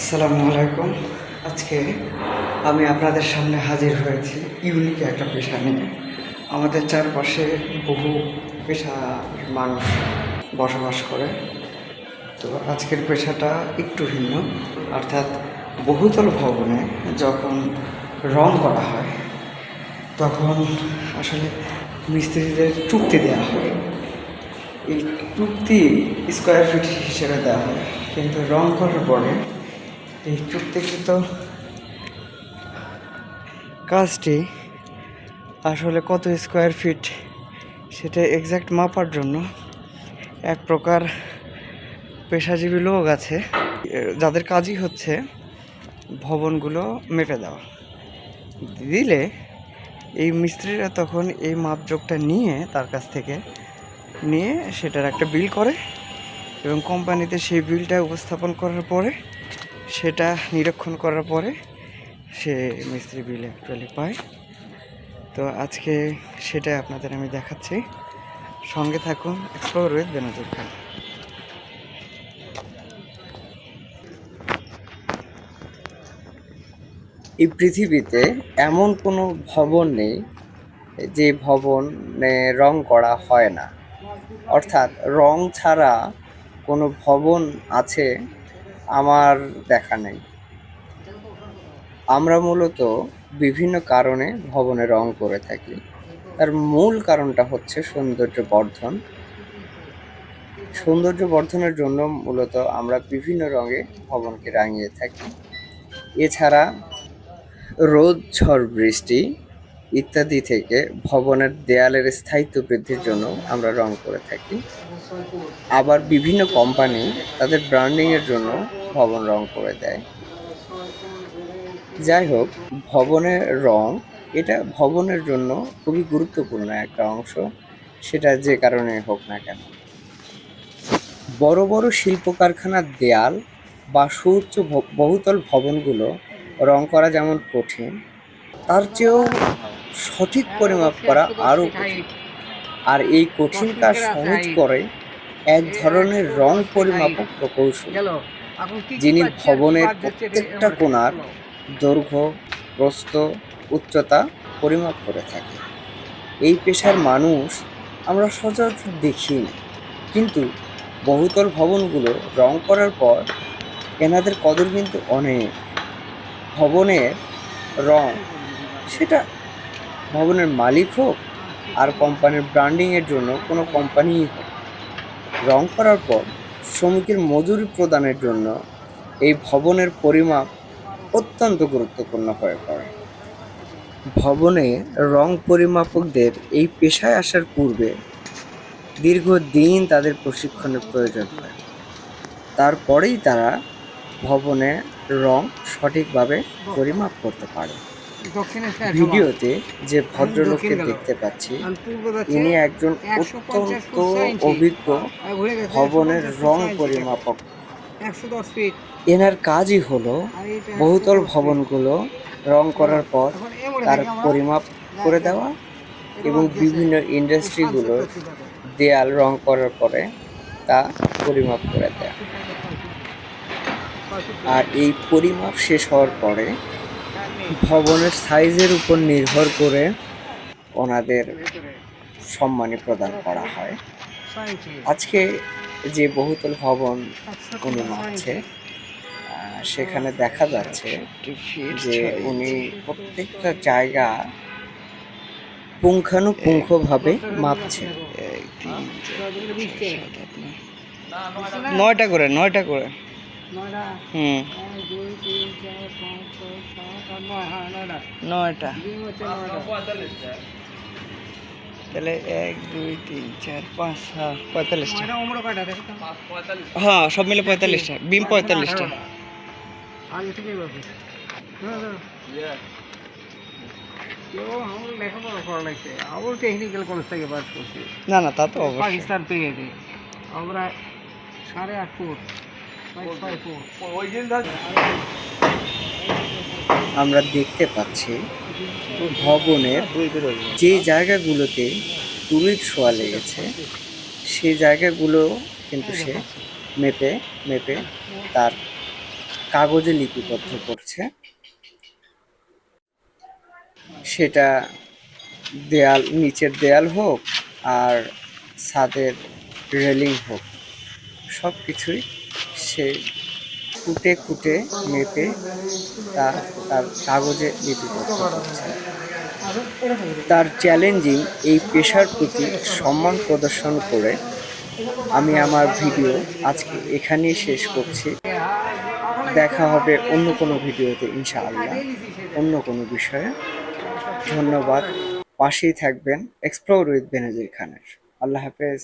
আসসালামু আলাইকুম। আজকে আমি আপনাদের সামনে হাজির হয়েছি। ইউনিক একটা পেশা নিয়ে। আমাদের চারপাশে বহু পেশার মানুষ বসবাস করে। তো আজকের পেশাটা একটু ভিন্ন। অর্থাৎ বহুতল ভবনে যখন রং করা হয়, তখন আসলে মিস্ত্রিদের চুক্তি দেওয়া হয়। এই চুক্তি স্কোয়ার ফিট হিসেবে দেওয়া হয়। কিন্তু রং করার পরে এই চুক্তিকৃত কাজটি আসলে কত স্কোয়ার ফিট সেটা এক্স্যাক্ট মাপার জন্য এক প্রকার পেশাজীবী লোক আছে। যাদের কাজই হচ্ছে ভবনগুলো মেপে দেওয়া। দিলে এই মিস্ত্রিরা তখন এই মাপজোকটা নিয়ে তার কাছ থেকে নিয়ে সেটার একটা বিল করে এবং কোম্পানিতে সেই বিলটা উপস্থাপন করার পরে সেটা নিরীক্ষণ করার পরে সে মিস্ত্রি বিল অ্যাকচুয়ালি পায়। তো আজকে সেটা আপনাদের আমি দেখাচ্ছি। সঙ্গে থাকুন এক্সপ্লোর উইথ বেনজির খান এই পৃথিবীতে এমন কোনো ভবন নেই যে ভবনে রং করা হয় না। অর্থাৎ রং ছাড়া কোনো ভবন আছে আমার দেখা নেই। আমরা মূলত বিভিন্ন কারণে ভবনে রং করে থাকি। তার মূল কারণটা হচ্ছে সৌন্দর্য বর্ধন। সৌন্দর্য বর্ধনের জন্য মূলত আমরা বিভিন্ন রঙে ভবনকে রাঙিয়ে থাকি। এছাড়া রোদ ঝড় বৃষ্টি ইত্যাদি থেকে ভবনের দেয়ালের স্থায়িত্ব বৃদ্ধির জন্য আমরা রং করে থাকি। আবার বিভিন্ন কোম্পানি তাদের ব্র্যান্ডিংয়ের জন্য ভবন রং করে দেয়। যাই হোক, ভবনের রং এটা ভবনের জন্য খুবই গুরুত্বপূর্ণ একটা অংশ। সেটা যে কারণে হোক না কেন। বড় বড় শিল্প কারখানার দেয়াল বা সুউচ্চ বহুতল ভবনগুলো রং করা যেমন কঠিন, তার চেয়েও সঠিক পরিমাপ করা আরও কঠিন। আর এই কঠিন কাজ সহজ করে এক ধরনের রং পরিমাপক প্রকৌশল, যিনি ভবনের প্রত্যেকটা কোণার দৈর্ঘ্য, প্রস্থ, উচ্চতা পরিমাপ করে থাকে। এই পেশার মানুষ আমরা সচরাচর দেখি না। কিন্তু বহুতল ভবনগুলো রং করার পর এনাদের কদর কিন্তু অনেক। ভবনের রং সেটা ভবনের মালিক হোক আর কোম্পানির ব্র্যান্ডিংয়ের জন্য কোনো কোম্পানিই হোক। রং করার পর শ্রমিকের মজুরি প্রদানের জন্য এই ভবনের পরিমাপ অত্যন্ত গুরুত্বপূর্ণ হয়ে পড়ে। ভবনে রং পরিমাপকদের এই পেশায় আসার পূর্বে দীর্ঘদিন তাদের প্রশিক্ষণের প্রয়োজন হয়। তারপরেই তারা ভবনে রং সঠিকভাবে পরিমাপ করতে পারে। ভিডিওতে যে ভদ্রলোককে দেখতে পাচ্ছি ইনি একজন অত্যন্ত অভিজ্ঞ ভবনের রং পরিমাপক। এনার কাজই হলো বহুতল ভবনগুলো রং করার পর তার পরিমাপ করে দেওয়া এবং বিভিন্ন ইন্ডাস্ট্রিগুলোর দেয়াল রং করার পরে তা পরিমাপ করে দেয়া। আর এই পরিমাপ শেষ হওয়ার পরে ভবনের সাইজের উপর নির্ভর করে ওনাদের সম্মানী প্রদান করা হয়। আজকে যে বহুতল ভবন উনি মাপছে আহ, সেখানে দেখা যাচ্ছে যে উনি প্রত্যেকটা জায়গা পুঙ্খানুপুঙ্খভাবে মাপছে। নয়টা করে নয়টা করে। হুম। নয়টা। তাহলে এক দুই তিন চার পাঁচ হ্যাঁ পঁয়তাল্লিশটা। হ্যাঁ সব মিলে পঁয়তাল্লিশটা। বিম পঁয়তাল্লিশটা। পাস করছি। না না তা তো পাকিস্তান পেয়েছে আমরা সাড়ে আট ফুট ছয় ফুট। আমরা দেখতে পাচ্ছি ভবনের যে জায়গাগুলোতে তুলির ছোঁয়া লেগেছে, সেই জায়গাগুলো কিন্তু সে মেপে মেপে তার কাগজে লিপিবদ্ধ করছে। সেটা দেয়াল, নিচের দেয়াল হোক আর ছাদের রেলিং হোক সব কিছুই সে খুঁটে খুঁটে মেপে তা তার কাগজে লিপিবদ্ধ তার চ্যালেঞ্জিং এই পেশার প্রতি সম্মান প্রদর্শন করে আমি আমার ভিডিও আজকে এখানেই শেষ করছি। দেখা হবে অন্য কোনো ভিডিওতে, ইনশাআল্লাহ। অন্য কোনো বিষয়ে। ধন্যবাদ। পাশেই থাকবেন। এক্সপ্লোর উইথ বেনাজির খানের আল্লাহ হাফেজ।